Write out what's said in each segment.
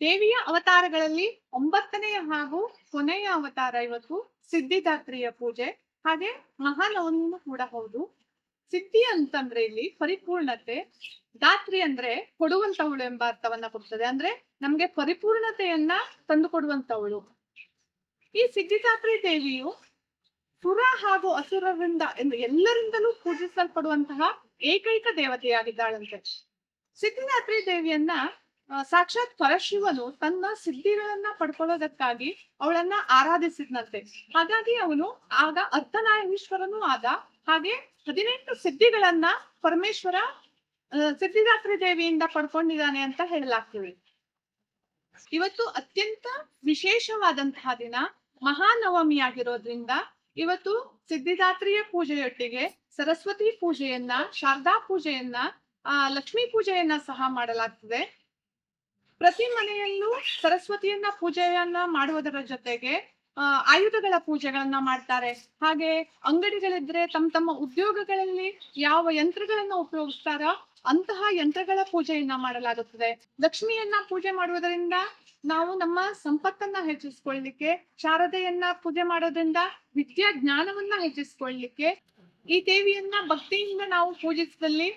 ದೇವಿಯ ಅವತಾರಗಳಲ್ಲಿ ಒಂಬತ್ತನೆಯ ಹಾಗೂ ಕೊನೆಯ ಅವತಾರ ಇವತ್ತು ಸಿದ್ಧಿದಾತ್ರಿಯ ಪೂಜೆ. ಹಾಗೆ ಮಹಾನವಮಿನೂ ಕೂಡ ಹೌದು. ಸಿದ್ಧಿ ಅಂತಂದ್ರೆ ಇಲ್ಲಿ ಪರಿಪೂರ್ಣತೆ. ದಾತ್ರಿ ಅಂದ್ರೆ ಕೊಡುವಂತವಳು ಎಂಬ ಅರ್ಥವನ್ನ ಕೊಡ್ತದೆ. ಅಂದ್ರೆ ನಮ್ಗೆ ಪರಿಪೂರ್ಣತೆಯನ್ನ ತಂದು ಕೊಡುವಂತವಳು ಈ ಸಿದ್ಧಿದಾತ್ರಿ ದೇವಿಯು ಸುರ ಹಾಗೂ ಅಸುರರಿಂದ ಎಂದು ಎಲ್ಲರಿಂದಲೂ ಪೂಜಿಸಲ್ಪಡುವಂತಹ ಏಕೈಕ ದೇವತೆಯಾಗಿದ್ದಾಳಂತೆ. ಸಿದ್ಧಿದಾತ್ರಿ ದೇವಿಯನ್ನ ಸಾಕ್ಷಾತ್ ಪರಶಿವನು ತನ್ನ ಸಿದ್ಧಿಗಳನ್ನ ಪಡ್ಕೊಳ್ಳೋದಕ್ಕಾಗಿ ಅವಳನ್ನ ಆರಾಧಿಸಿದ್ನಂತೆ. ಹಾಗಾಗಿ ಅವನು ಆಗ ಅರ್ಧನಾರೀಶ್ವರನೂ ಆದ. ಹಾಗೆ ಹದಿನೆಂಟು ಸಿದ್ಧಿಗಳನ್ನ ಪರಮೇಶ್ವರ ಸಿದ್ಧಿದಾತ್ರಿ ದೇವಿಯಿಂದ ಪಡ್ಕೊಂಡಿದ್ದಾನೆ ಅಂತ ಹೇಳಲಾಗ್ತದೆ. ಇವತ್ತು ಅತ್ಯಂತ ವಿಶೇಷವಾದಂತಹ ದಿನ ಮಹಾನವಮಿ ಆಗಿರೋದ್ರಿಂದ ಇವತ್ತು ಸಿದ್ಧಿದಾತ್ರಿಯ ಪೂಜೆಯೊಟ್ಟಿಗೆ ಸರಸ್ವತಿ ಪೂಜೆಯನ್ನ, ಶಾರದಾ ಪೂಜೆಯನ್ನ, ಆ, ಲಕ್ಷ್ಮೀ ಪೂಜೆಯನ್ನ ಸಹ ಮಾಡಲಾಗ್ತದೆ. ಪ್ರತಿ ಮನೆಯಲ್ಲೂ ಸರಸ್ವತಿಯನ್ನ ಪೂಜೆಯನ್ನ ಮಾಡುವುದರ ಜೊತೆಗೆ ಆಯುಧಗಳ ಪೂಜೆಗಳನ್ನ ಮಾಡ್ತಾರೆ. ಹಾಗೆ ಅಂಗಡಿಗಳಿದ್ರೆ ತಮ್ಮ ತಮ್ಮ ಉದ್ಯೋಗಗಳಲ್ಲಿ ಯಾವ ಯಂತ್ರಗಳನ್ನ ಉಪಯೋಗಿಸ್ತಾರೋ ಅಂತಹ ಯಂತ್ರಗಳ ಪೂಜೆಯನ್ನ ಮಾಡಲಾಗುತ್ತದೆ. ಲಕ್ಷ್ಮಿಯನ್ನ ಪೂಜೆ ಮಾಡುವುದರಿಂದ ನಾವು ನಮ್ಮ ಸಂಪತ್ತನ್ನ ಹೆಚ್ಚಿಸ್ಕೊಳ್ಳಿಕ್ಕೆ, ಶಾರದೆಯನ್ನ ಪೂಜೆ ಮಾಡೋದ್ರಿಂದ ವಿದ್ಯಾ ಜ್ಞಾನವನ್ನ ಹೆಚ್ಚಿಸ್ಕೊಳ್ಳಿಕ್ಕೆ, ಈ ದೇವಿಯನ್ನ ಭಕ್ತಿಯಿಂದ ನಾವು ಪೂಜಿಸಿದಲ್ಲಿ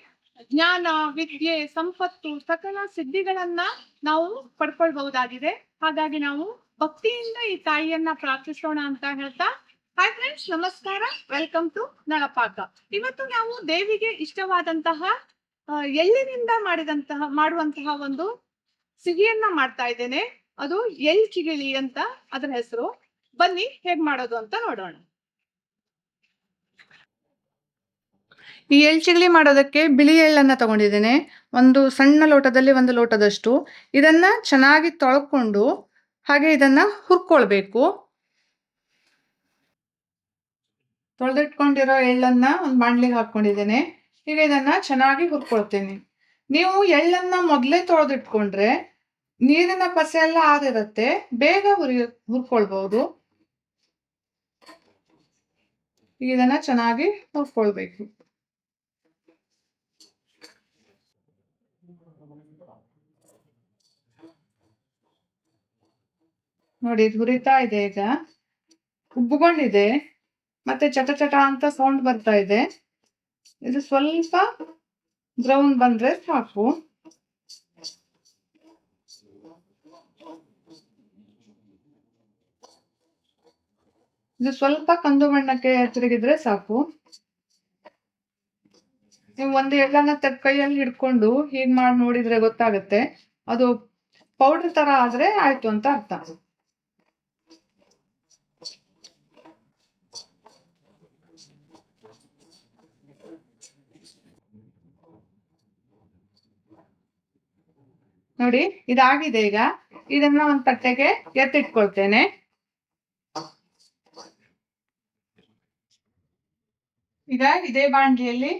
ಜ್ಞಾನ, ವಿದ್ಯೆ, ಸಂಪತ್ತು ಸಕಲ ಸಿದ್ಧಿಗಳನ್ನ ನಾವು ಪಡ್ಕೊಳ್ಬಹುದಾಗಿದೆ. ಹಾಗಾಗಿ ನಾವು ಭಕ್ತಿಯಿಂದ ಈ ತಾಯಿಯನ್ನ ಪ್ರಾರ್ಥಿಸೋಣ ಅಂತ ಹೇಳ್ತಾ ಹಾಯ್ ಫ್ರೆಂಡ್ಸ್ ನಮಸ್ಕಾರ. ವೆಲ್ಕಮ್ ಟು ನಳಪಾಕ ಇವತ್ತು ನಾವು ದೇವಿಗೆ ಇಷ್ಟವಾದಂತಹ ಎಳ್ಳಿನಿಂದ ಮಾಡಿದಂತಹ, ಮಾಡುವಂತಹ ಒಂದು ಸಿಹಿಯನ್ನ ಮಾಡ್ತಾ ಇದ್ದೇನೆ. ಅದು ಎಳ್ ಚಿಗಿಳಿ ಅಂತ ಅದರ ಹೆಸರು. ಬನ್ನಿ ಹೇಗ್ ಮಾಡೋದು ಅಂತ ನೋಡೋಣ. ಈ ಎಳ್ಚಿಗಳಿ ಮಾಡೋದಕ್ಕೆ ಬಿಳಿ ಎಳ್ಳನ್ನ ತಗೊಂಡಿದ್ದೇನೆ. ಒಂದು ಸಣ್ಣ ಲೋಟದಲ್ಲಿ ಒಂದು ಲೋಟದಷ್ಟು. ಇದನ್ನ ಚೆನ್ನಾಗಿ ತೊಳ್ಕೊಂಡು ಹಾಗೆ ಇದನ್ನ ಹುರ್ಕೊಳ್ಬೇಕು. ತೊಳೆದಿಟ್ಕೊಂಡಿರೋ ಎಳ್ಳನ್ನ ಒಂದು ಬಾಣ್ಲಿಗೆ ಹಾಕೊಂಡಿದ್ದೇನೆ ಈಗ ಇದನ್ನ ಚೆನ್ನಾಗಿ ಹುರ್ಕೊಳ್ತೀನಿ. ನೀವು ಎಳ್ಳನ್ನ ಮೊದಲೇ ತೊಳೆದಿಟ್ಕೊಂಡ್ರೆ ನೀರಿನ ಪಸೆ ಎಲ್ಲ ಆರಿರುತ್ತೆ ಬೇಗ ಹುರಿ ಹುರ್ಕೊಳ್ಬಹುದು ಇದನ್ನ ಚೆನ್ನಾಗಿ ಹುರ್ಕೊಳ್ಬೇಕು. ನೋಡಿ ಇದು ಹುರಿತಾ ಇದೆ ಈಗ. ಉಬ್ಬಿಕೊಂಡಿದೆ ಮತ್ತೆ ಚಟ ಚಟ ಅಂತ ಸೌಂಡ್ ಬರ್ತಾ ಇದೆ. ಇದು ಸ್ವಲ್ಪ ಬ್ರೌನ್ ಬಂದ್ರೆ ಸಾಕು. ಇದು ಸ್ವಲ್ಪ ಕಂದು ಬಣ್ಣಕ್ಕೆ ತಿರುಗಿದ್ರೆ ಸಾಕು. ನೀವು ಒಂದು ಎಲ್ಲನ ಕೈಯಲ್ಲಿ ಹಿಡ್ಕೊಂಡು ಹೀಗ್ ಮಾಡಿ ನೋಡಿದ್ರೆ ಗೊತ್ತಾಗುತ್ತೆ. ಅದು ಪೌಡರ್ ತರ ಆದ್ರೆ ಆಯ್ತು ಅಂತ ಅರ್ಥ. ನೋಡಿ, ಇದಾಗಿದೆ ಈಗ. ಇದನ್ನ ಒಂದ್ ತಟ್ಟೆಗೆ ಎತ್ತಿಟ್ಕೊಳ್ತೇನೆ. ಈಗ ಇದೇ ಬಾಂಡ್ಲಿಯಲ್ಲಿ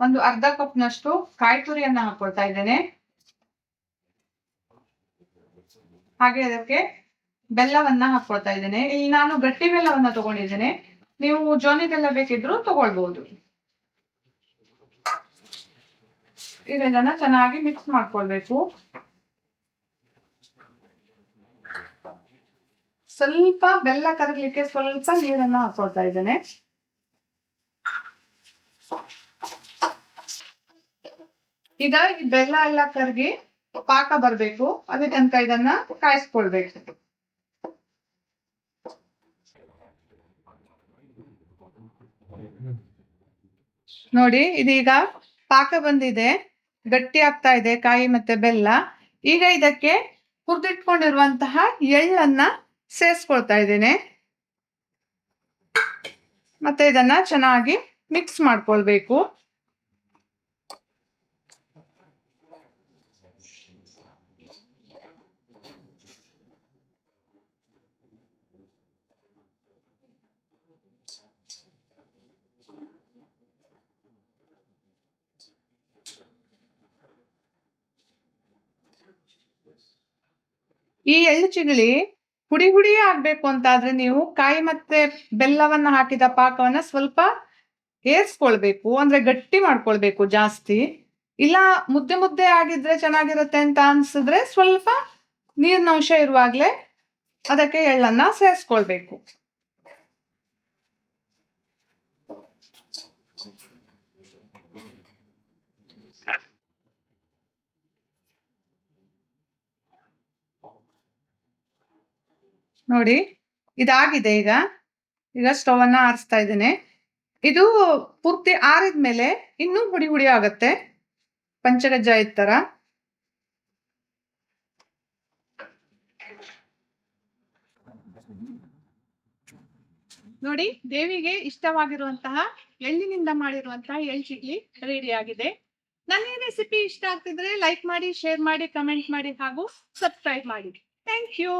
ಒಂದು ಅರ್ಧ ಕಪ್ನಷ್ಟು ಕಾಯಿ ತುರಿಯನ್ನ ಹಾಕೊಳ್ತಾ ಇದ್ದೇನೆ. ಹಾಗೆ ಅದಕ್ಕೆ ಬೆಲ್ಲವನ್ನ ಹಾಕೊಳ್ತಾ ಇದ್ದೇನೆ. ಇಲ್ಲಿ ನಾನು ಗಟ್ಟಿ ಬೆಲ್ಲವನ್ನ ತಗೊಂಡಿದ್ದೇನೆ. ನೀವು ಜೋನಿ ಬೆಲ್ಲ ಬೇಕಿದ್ರು ತಗೊಳ್ಬಹುದು ಇದನ್ನ ಚೆನ್ನಾಗಿ ಮಿಕ್ಸ್ ಮಾಡ್ಕೊಳ್ಬೇಕು. ಸ್ವಲ್ಪ ಬೆಲ್ಲ ಕರಗಲಿಕ್ಕೆ ಸ್ವಲ್ಪ ನೀರನ್ನ ಹಾಕೊಳ್ತಾ ಇದ್ದೇನೆ. ಈಗ ಬೆಲ್ಲ ಎಲ್ಲ ಕರಗಿ ಪಾಕ ಬರ್ಬೇಕು. ಅದೇ ತನಕ ಇದನ್ನ ಕಾಯಿಸ್ಕೊಳ್ಬೇಕು. ನೋಡಿ, ಇದೀಗ ಪಾಕ ಬಂದಿದೆ. ಗಟ್ಟಿ ಆಗ್ತಾ ಇದೆ ಕಾಯಿ ಮತ್ತೆ ಬೆಲ್ಲ. ಈಗ ಇದಕ್ಕೆ ಹುರಿದಿಟ್ಕೊಂಡಿರುವಂತಹ ಎಳ್ಳನ್ನ ಸೇರಿಸ್ಕೊಳ್ತಾ ಇದ್ದೀನಿ. ಮತ್ತೆ ಇದನ್ನ ಚೆನ್ನಾಗಿ ಮಿಕ್ಸ್ ಮಾಡ್ಕೊಳ್ಬೇಕು. ಈ ಎಳ್ಳು ಚಿಗಳಿ ಹುಡಿ ಹುಡಿ ಆಗ್ಬೇಕು ಅಂತ ಆದ್ರೆ ನೀವು ಕಾಯಿ ಮತ್ತೆ ಬೆಲ್ಲವನ್ನ ಹಾಕಿದ ಪಾಕವನ್ನ ಸ್ವಲ್ಪ ಏರ್ಸ್ಕೊಳ್ಬೇಕು ಅಂದ್ರೆ ಗಟ್ಟಿ ಮಾಡ್ಕೊಳ್ಬೇಕು ಜಾಸ್ತಿ. ಇಲ್ಲ ಮುದ್ದೆ ಮುದ್ದೆ ಆಗಿದ್ರೆ ಚೆನ್ನಾಗಿರುತ್ತೆ ಅಂತ ಅನ್ಸಿದ್ರೆ ಸ್ವಲ್ಪ ನೀರಿನ ಅಂಶ ಇರುವಾಗ್ಲೇ ಅದಕ್ಕೆ ಎಳ್ಳನ್ನ ಸೇರಿಸ್ಕೊಳ್ಬೇಕು. ನೋಡಿ, ಇದಾಗಿದೆ ಈಗ. ಈಗ ಸ್ಟವ್ ಅನ್ನ ಆರಿಸ್ತಾ ಇದ್ದೇನೆ. ಇದು ಪೂರ್ತಿ ಆರಿದ್ಮೇಲೆ ಇನ್ನೂ ಹುಡಿ ಹುಡಿ ಆಗತ್ತೆ. ಪಂಚಗಜ್ಜಾಯದ ತರ ನೋಡಿ, ದೇವಿಗೆ ಇಷ್ಟವಾಗಿರುವಂತಹ ಎಳ್ಳಿನಿಂದ ಮಾಡಿರುವಂತಹ ಎಳ್ ಚಿಡ್ಲಿ ರೆಡಿ ಆಗಿದೆ. ನನ್ನ ಈ ರೆಸಿಪಿ ಇಷ್ಟ ಆಗ್ತಿದ್ರೆ ಲೈಕ್ ಮಾಡಿ, ಶೇರ್ ಮಾಡಿ, ಕಮೆಂಟ್ ಮಾಡಿ ಹಾಗೂ ಸಬ್ಸ್ಕ್ರೈಬ್ ಮಾಡಿ. Thank you.